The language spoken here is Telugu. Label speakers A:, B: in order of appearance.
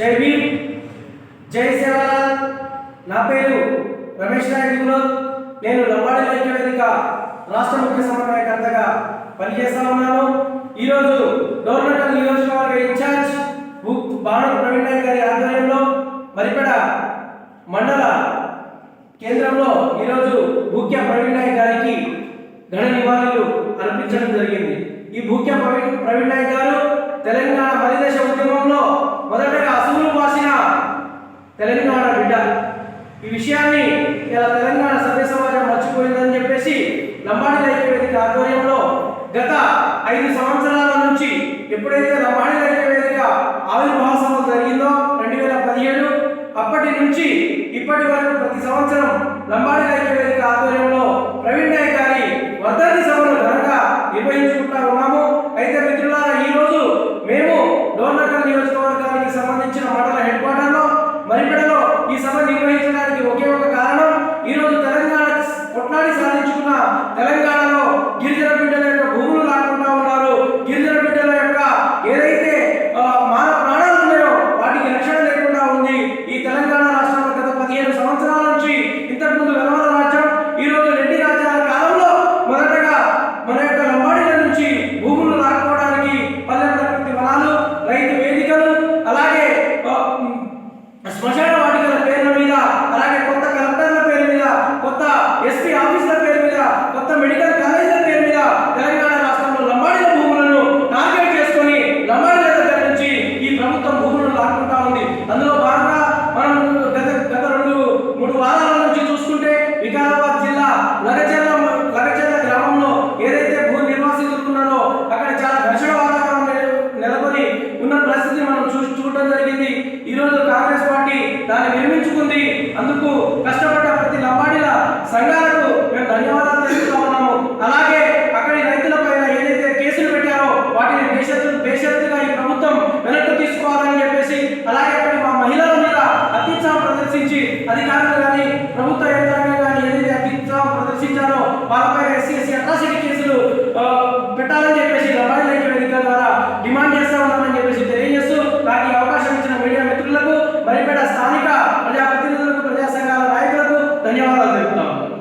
A: జై భీమ్. జై సేవలాల్ నా పేరు రమేష్ నాయకులు నేను లంబాడ ఐక్య వేదిక రాష్ట్ర ముఖ్య సమన్వయకర్తగా పనిచేస్తా ఉన్నాను. ఈరోజు డోర్నటల్ నియోజకవర్గ ఇన్ఛార్జ్ బుక్ ప్రవీణ్ నాయక్ గారి ఆధ్వర్యంలో మరిపెడ మండల కేంద్రంలో ఈరోజు ముఖ్య ప్రవీణ్ నాయక్ గారికి ఘన నివాళులు అర్పించడం జరిగింది. ఈ ముఖ్య ప్రవీణ్ ప్రవీణ్ నాయక్ ఈ విషయాన్ని ఇలా తెలంగాణ సభ్య సమాజం మర్చిపోయిందని చెప్పేసి లంబాడి ఐక్య వేదిక ఆధ్వర్యంలో గత ఐదు సంవత్సరాల నుంచి ఎప్పుడైతే లంబాడి ఐక్య వేదిక ఆవిర్భావ సభ జరిగిందో రెండు వేల పదిహేడు అప్పటి నుంచి ఇప్పటి వరకు ప్రతి సంవత్సరం లంబాడి ఐక్య వేదిక ఆధ్వర్యంలో ప్రవీణ్ నాయక్ గారి వర్ధంతి సభను ఘనంగా నిర్వహించుకుంటా ఉన్నాము. అయితే మిత్రులారా ఈ రోజు మేము డోర్నగర్ నియోజకవర్గానికి సంబంధించిన మండల నిర్వహించడానికి ఒకే దాన్ని నిర్మించుకుంది. అందుకు కష్టపడ్డ ప్రతి లవాడిల సంఘాలకు మేము ధన్యవాదాలు తెలుస్తా ఉన్నాము. అలాగే అక్కడి రైతుల పైన ఏదైతే కేసులు పెట్టారో వాటిని దేశత్తు దేశత్తుగా ఈ ప్రభుత్వం వెనక్కి తీసుకోవాలని చెప్పేసి అలాగే అక్కడ మా మహిళల మీద అత్యుత్సాహం ప్రదర్శించి అధికారులు కానీ ప్రభుత్వ యంత్రాంగం కానీ ఏదైతే అత్యుత్సాహం ప్రదర్శించారో వాళ్ళపై ఎస్సీ ఎస్సీ అట్రాసిటీ కేసు